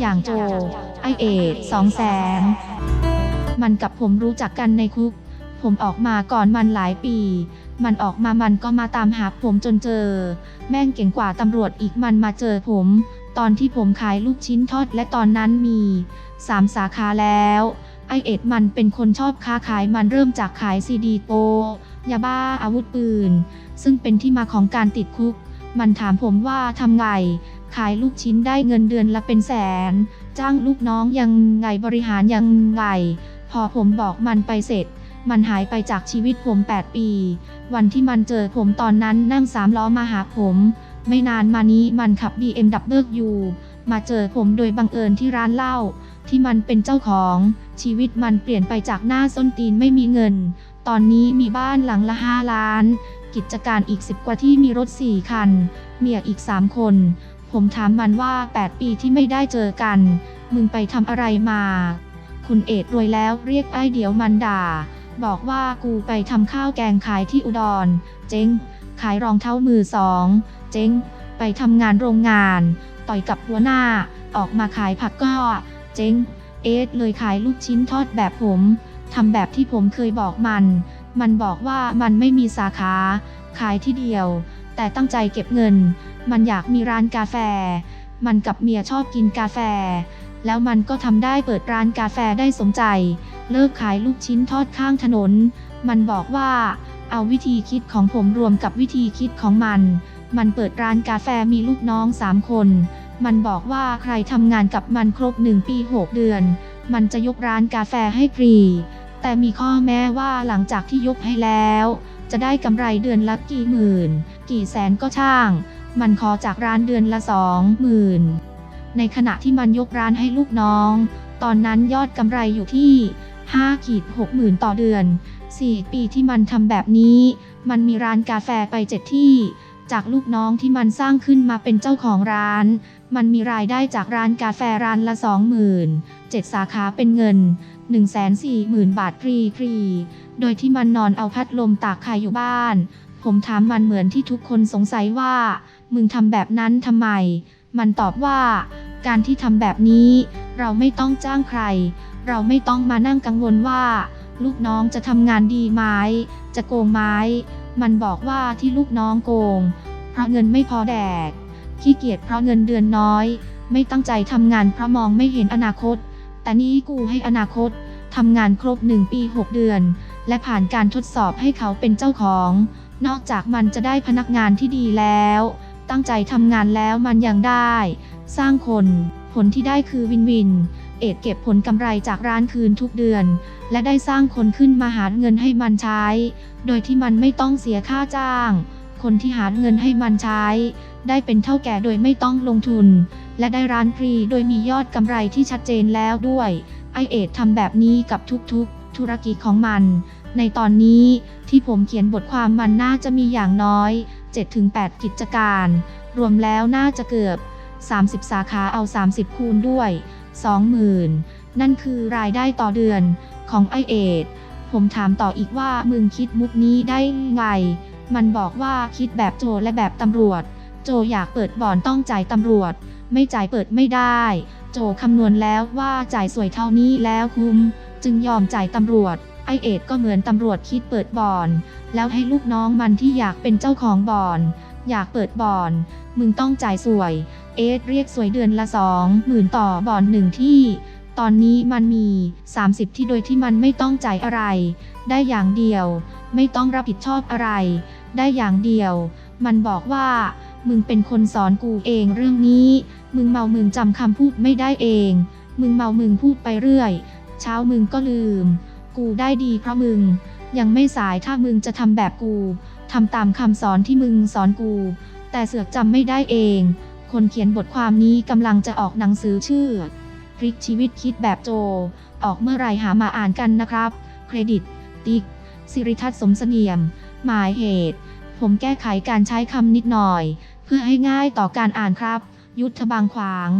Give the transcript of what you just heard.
อย่างโจ ไอเอดสองแสนมันกับผมรู้จักกันในคุก ผมออกมาก่อนมันหลายปี มันออกมามันก็มาตามหาผมจนเจอ แม่งเก่งกว่าตำรวจอีกมันมาเจอผม ตอนที่ผมขายลูกชิ้นทอดและตอนนั้นมีสามสาขาแล้วไอเอ็ดมันเป็นคนชอบค้าขายมันเริ่มจากขายซีดีโป ยาบ้าอาวุธปืน ซึ่งเป็นที่มาของการติดคุก มันถามผมว่าทำไง ขายลูกชิ้นได้เงินเดือนละเป็นแสน จ้างลูกน้องยังไงบริหารยังไง พอผมบอกมันไปเสร็จ มันหายไปจากชีวิตผม 8 ปี วันที่มันเจอผมตอนนั้นนั่งสามล้อมาหาผม ไม่นานมานี้มันขับ BMW มาเจอผมโดยบังเอิญที่ร้านเหล้าที่มันเป็นเจ้าของ ชีวิตมันเปลี่ยนไปจากหน้าส้นตีนไม่มีเงิน ตอนนี้มีบ้านหลังละ 5 ล้าน กิจการอีก 10 กว่าที่มีรถ 4 คัน เมียอีก 3 คน ผมถามมันว่า 8 ปีที่ไม่ได้เจอกัน มึงไปทำอะไรมา คุณเอดรวยแล้วเรียกไอ้เดี๋ยวมันด่า บอกว่ากูไปทำข้าวแกงขายที่อุดร เจ๊ง ขายรองเท้ามือสอง เจ๊ง ไปทำงานโรงงาน ต่อยกับหัวหน้า ออกมาขายผักก็ เจ๊ง เอสเลยขายลูกชิ้นทอดแบบผมทำแบบที่ผมเคยบอกมัน มันบอกว่ามันไม่มีสาขา ขายที่เดียว แต่ตั้งใจเก็บเงิน มันอยากมีร้านกาแฟ มันกับเมียชอบกินกาแฟ แล้วมันก็ทำได้เปิดร้านกาแฟได้สมใจ เลิกขายลูกชิ้นทอดข้างถนน มันบอกว่า เอาวิธีคิดของผมรวมกับวิธีคิดของมัน มันเปิดร้านกาแฟมีลูกน้องสามคน มันบอกว่าใครทำงานกับมันครบหนึ่งปี6เดือน มันจะยกร้านกาแฟให้ฟรี แต่มีข้อแม้ว่าหลังจากที่ยกให้แล้ว จะได้กำไรเดือนละกี่หมื่น กี่แสนก็ช่าง มันขอจากร้านเดือนละสองหมื่นในขณะที่มันยกร้านให้ลูกน้อง ตอนนั้นยอดกำไรอยู่ที่5ขีด6หมื่นต่อเดือน 4 ปีที่มันทำแบบนี้ มันมีร้านกาแฟไปเจ็ดที่ จากลูกน้องที่มันสร้างขึ้นมาเป็นเจ้าของร้าน มันมีรายได้จากร้านกาแฟร้านละ 20,000 7 สาขาเป็นเงิน 140,000 บาทฟรีฟรี โดยที่มันนอนเอาพัดลมตากขายอยู่บ้าน ผมถามมันเหมือนที่ทุกคนสงสัยว่า มึงทำแบบนั้นทำไม มันตอบว่า การที่ทำแบบนี้ เราไม่ต้องจ้างใคร เราไม่ต้องมานั่งกังวลว่า ลูกน้องจะทำงานดีไหมจะโกงไหมมันบอกว่าที่ลูกน้องโกง เพราะเงินไม่พอแดก ขี้เกียจเพราะเงินเดือนน้อย ไม่ตั้งใจทำงานเพราะมองไม่เห็นอนาคต แต่นี่กูให้อนาคต ทำงานครบ 1 ปี 6 เดือน และผ่านการทดสอบให้เขาเป็นเจ้าของ นอกจากมันจะได้พนักงานที่ดีแล้ว ตั้งใจทำงานแล้วมันยังได้ สร้างคน ผลที่ได้คือวินวิน เอ็ดเก็บผลกำไรจากร้านคืนทุกเดือน และได้สร้างคนขึ้นมาหาเงินให้มันใช้ โดยที่มันไม่ต้องเสียค่าจ้าง คนที่หาเงินให้มันใช้ ได้เป็นเท่าแก่โดยไม่ต้องลงทุน และได้ร้านฟรีโดยมียอดกำไรที่ชัดเจนแล้วด้วย เอ็ดทำแบบนี้กับทุกๆ ธุรกิจของมัน ในตอนนี้ที่ผมเขียนบทความมันน่าจะมีอย่างน้อย 7-8 กิจการ รวมแล้วน่าจะเกือบ 30 สาขาเอา 30 คูณด้วย 20,000 นั่นคือรายได้ต่อเดือนของไอเอ็ดผมถามต่ออีกว่ามึงคิดมุกนี้ได้ไง มันบอกว่าคิดแบบโจและแบบตำรวจ โจอยากเปิดบ่อนต้องจ่ายตำรวจ ไม่จ่ายเปิดไม่ได้ โจคำนวณแล้วว่าจ่ายสวยเท่านี้แล้วคุ้ม จึงยอมจ่ายตำรวจ ไอเอ็ดก็เหมือนตำรวจคิดเปิดบ่อน แล้วให้ลูกน้องมันที่อยากเป็นเจ้าของบ่อน อยากเปิดบ่อน มึงต้องจ่ายสวย เอสเรียกสวยเดือนละสองหมื่นต่อบ่อนหนึ่งที่ตอนนี้มันมี 30 ที่โดยที่มันไม่ต้องจ่ายอะไร ได้อย่างเดียว ไม่ต้องรับผิดชอบอะไร ได้อย่างเดียว มันบอกว่า มึงเป็นคนสอนกูเองเรื่องนี้ มึงเมามึงจำคำพูดไม่ได้เอง มึงเมามึงพูดไปเรื่อย เช้ามึงก็ลืม กูได้ดีเพราะมึง ยังไม่สายถ้ามึงจะทำแบบกูทำตามคำสอนที่มึงสอนกู แต่เสือกจำไม่ได้เอง คนเขียนบทความนี้กำลังจะออกหนังสือชื่อพลิกชีวิตคิดแบบโจ ออกเมื่อไรหามาอ่านกันนะครับ เครดิต ติ๊ก สิริทัศน์สมเสงี่ยม หมายเหตุ ผมแก้ไขการใช้คำนิดหน่อย เพื่อให้ง่ายต่อการอ่านครับ ยุทธบางขวาง